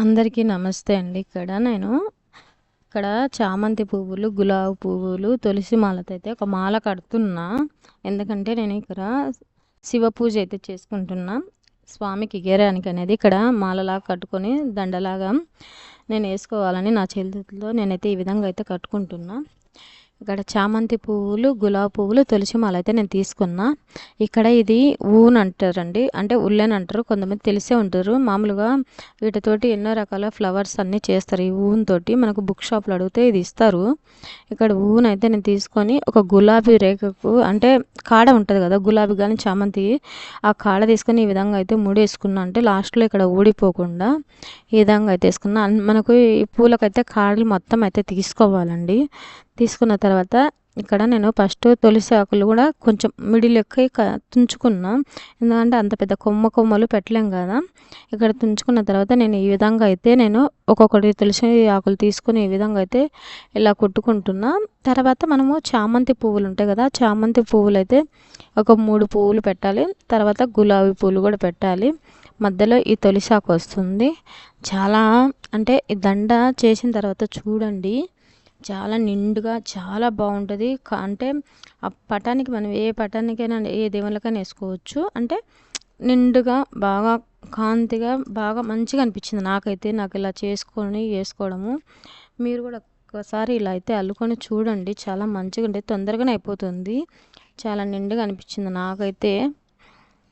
అందరికీ నమస్తే అండి. ఇక్కడ నేను ఇక్కడ చామంతి పువ్వులు గులాబీ పువ్వులు తులసి మాలతో అయితే ఒక మాల కడుతున్నా. ఎందుకంటే నేను ఇక్కడ శివ పూజ అయితే చేసుకుంటున్నా. స్వామికి గేరానికి అనేది ఇక్కడ మాలలాగా కట్టుకొని దండలాగా నేను వేసుకోవాలని నా చేతులతో నేనైతే ఈ విధంగా అయితే కట్టుకుంటున్నా. ఇక్కడ చామంతి పువ్వులు గులాబీ పువ్వులు తులసి మాల అయితే నేను తీసుకున్నా. ఇక్కడ ఇది ఊన్ అంటారండి. అంటే ఉల్లెన్ అంటారు. కొంతమంది తెలిసే ఉంటారు. మామూలుగా వీటితోటి ఎన్నో రకాల ఫ్లవర్స్ అన్నీ చేస్తారు ఈ ఊన్ తోటి. మనకు బుక్ షాప్లో అడిగితే ఇది ఇస్తారు. ఇక్కడ ఊన్ అయితే నేను తీసుకొని ఒక గులాబీ రేఖకు అంటే కాడ ఉంటుంది కదా గులాబీ కానీ చామంతి ఆ కాడ తీసుకొని ఈ విధంగా అయితే ముడేసుకున్నా. అంటే లాస్ట్లో ఇక్కడ ఊడిపోకుండా ఈ విధంగా అయితే వేసుకున్నా. మనకు ఈ పూలకైతే కాడలు మొత్తం అయితే తీసుకోవాలండి. తీసుకున్న తర్వాత ఇక్కడ నేను ఫస్ట్ తులసి ఆకులు కూడా కొంచెం మిడిల్ ఎక్కి తుంచుకున్నా. ఎందుకంటే అంత పెద్ద కొమ్మ కొమ్మలు పెట్టలేం కదా. ఇక్కడ తుంచుకున్న తర్వాత నేను ఈ విధంగా అయితే నేను ఒక్కొక్కటి తులసి ఆకులు తీసుకుని ఈ విధంగా అయితే ఇలా కొట్టుకుంటున్నా. తర్వాత మనము చామంతి పువ్వులు ఉంటాయి కదా చామంతి పువ్వులు అయితే ఒక మూడు పువ్వులు పెట్టాలి. తర్వాత గులాబీ పువ్వులు కూడా పెట్టాలి. మధ్యలో ఈ తొలిసాకు వస్తుంది. చాలా అంటే ఈ దండ చేసిన తర్వాత చూడండి. చాలా నిండుగా చాలా బాగుంటుంది. అంటే ఆ పటానికి మనం ఏ పటానికైనా ఏ దేవుళ్ళకైనా వేసుకోవచ్చు. అంటే నిండుగా బాగా కాంతిగా బాగా మంచిగా అనిపించింది నాకైతే. నాకు ఇలా చేసుకొని వేసుకోవడము. మీరు కూడా ఒక్కసారి ఇలా అయితే అల్లుకొని చూడండి. చాలా మంచిగా ఉంటుంది తొందరగానే అయిపోతుంది. చాలా నిండుగా అనిపించింది నాకైతే.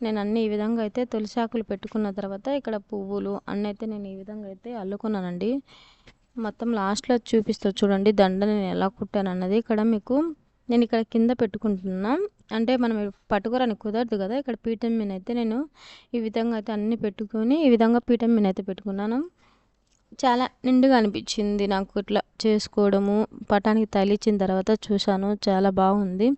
నేను అన్ని ఈ విధంగా అయితే తులసాకులు పెట్టుకున్న తర్వాత ఇక్కడ పువ్వులు అన్నీ అయితే నేను ఈ విధంగా అయితే అల్లుకున్నానండి. మొత్తం లాస్ట్లో చూపిస్తా చూడండి దండ నేను ఎలా కుట్టాను అన్నది. ఇక్కడ మీకు నేను ఇక్కడ కింద పెట్టుకుంటున్నా. అంటే మనం పట్టుకోరానికి కుదరదు కదా ఇక్కడ పీఠం మీద అయితే నేను ఈ విధంగా అయితే అన్ని పెట్టుకొని ఈ విధంగా పీఠం మీద అయితే పెట్టుకున్నాను. చాలా నిండుగా అనిపించింది నాకు ఇట్లా చేసుకోవడము. పటానికి తలిచిన తర్వాత చూశాను చాలా బాగుంది.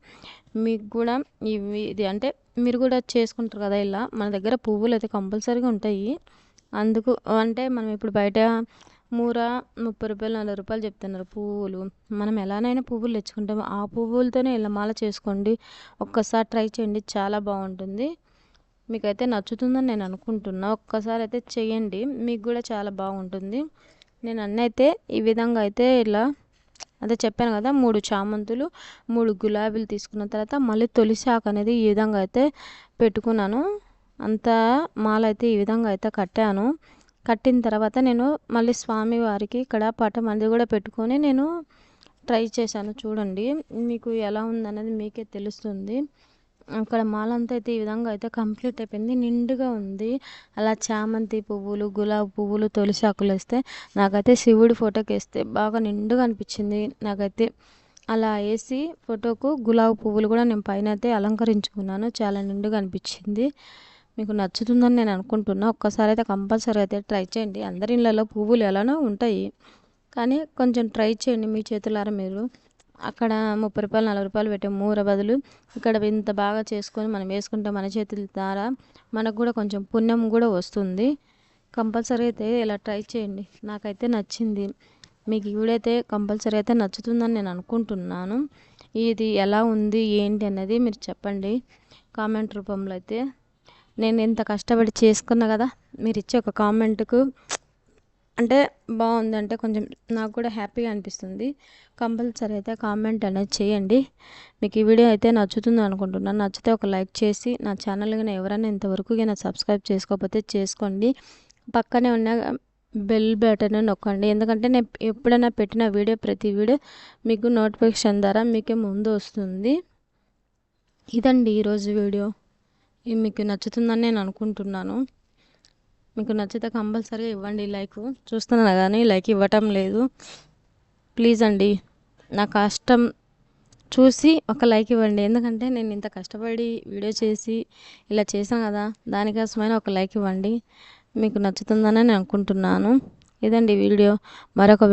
మీకు కూడా ఇవి ఇది అంటే మీరు కూడా చేసుకుంటారు కదా ఇలా. మన దగ్గర పువ్వులు అయితే కంపల్సరీగా ఉంటాయి. అందుకు అంటే మనం ఇప్పుడు బయట మూర ముప్పై రూపాయలు నలభై రూపాయలు చెప్తున్నారు పువ్వులు. మనం ఎలానైనా పువ్వులు తెచ్చుకుంటాము. ఆ పువ్వులతోనే ఇలా మాల చేసుకోండి. ఒక్కసారి ట్రై చేయండి. చాలా బాగుంటుంది. మీకైతే నచ్చుతుందని నేను అనుకుంటున్నా. ఒక్కసారి అయితే చేయండి. మీకు కూడా చాలా బాగుంటుంది. నేను అన్నైతే ఈ విధంగా అయితే ఇలా అదే చెప్పాను కదా మూడు చామంతులు మూడు గులాబీలు తీసుకున్న తర్వాత మళ్ళీ తొలిసి ఆకు అనేది ఈ విధంగా అయితే పెట్టుకున్నాను. అంతా మాల అయితే ఈ విధంగా అయితే కట్టాను. కట్టిన తర్వాత నేను మళ్ళీ స్వామి వారికి ఇక్కడ పటం అనేది కూడా పెట్టుకొని నేను ట్రై చేశాను చూడండి. మీకు ఎలా ఉందనేది మీకే తెలుస్తుంది. అక్కడ మాలంతా అయితే ఈ విధంగా అయితే కంప్లీట్ అయిపోయింది. నిండుగా ఉంది. అలా చామంతి పువ్వులు గులాబీ పువ్వులు తులసి ఆకులు వేస్తే నాకైతే శివుడి ఫోటోకి వేస్తే బాగా నిండుగా అనిపించింది. నాకైతే అలా వేసి ఫోటోకు గులాబీ పువ్వులు కూడా నేను పైన అయితే అలంకరించుకున్నాను. చాలా నిండుగా అనిపించింది. మీకు నచ్చుతుందని నేను అనుకుంటున్నా. ఒక్కసారి అయితే కంపల్సరీ అయితే ట్రై చేయండి. అందరి ఇళ్ళలో పువ్వులు ఎలానో ఉంటాయి. కానీ కొంచెం ట్రై చేయండి మీ చేతులారా మీరు. అక్కడ ముప్పై రూపాయలు నలభై రూపాయలు పెట్టే మూర బదులు ఇక్కడ ఇంత బాగా చేసుకొని మనం వేసుకుంటే మన చేతుల ద్వారా మనకు కూడా కొంచెం పుణ్యం కూడా వస్తుంది. కంపల్సరీ అయితే ఇలా ట్రై చేయండి. నాకైతే నచ్చింది. మీకు ఇవిడైతే కంపల్సరీ అయితే నచ్చుతుందని నేను అనుకుంటున్నాను. ఇది ఎలా ఉంది ఏంటి అనేది మీరు చెప్పండి. కామెంట్ రూపంలో అయితే. నేను ఇంత కష్టపడి చేసుకున్నా కదా మీరు ఇచ్చే ఒక కామెంట్కు అంటే బాగుంది. అంటే కొంచెం నాకు కూడా హ్యాపీగా అనిపిస్తుంది. కంపల్సరీ అయితే కామెంట్ అనేది చేయండి. మీకు ఈ వీడియో అయితే నచ్చుతుంది అనుకుంటున్నాను. నచ్చితే ఒక లైక్ చేసి నా ఛానల్ కానీ ఎవరైనా ఇంతవరకు కానీ సబ్స్క్రైబ్ చేసుకోకపోతే చేసుకోండి. పక్కనే ఉన్న బెల్ బటన్ నొక్కండి. ఎందుకంటే నేను ఎప్పుడైనా పెట్టిన వీడియో ప్రతి వీడియో మీకు నోటిఫికేషన్ ద్వారా మీకే ముందు వస్తుంది. ఇదండి ఈరోజు వీడియో. ఇది మీకు నచ్చుతుందని నేను అనుకుంటున్నాను. మీకు నచ్చితే కంపల్సరీగా ఇవ్వండి లైక్. చూస్తున్నా కానీ లైక్ ఇవ్వటం లేదు. ప్లీజ్ అండి నా కష్టం చూసి ఒక లైక్ ఇవ్వండి. ఎందుకంటే నేను ఇంత కష్టపడి వీడియో చేసి ఇలా చేశాను కదా దానికోసమైనా ఒక లైక్ ఇవ్వండి. మీకు నచ్చుతుందని నేను అనుకుంటున్నాను. ఇదండి వీడియో. మరొక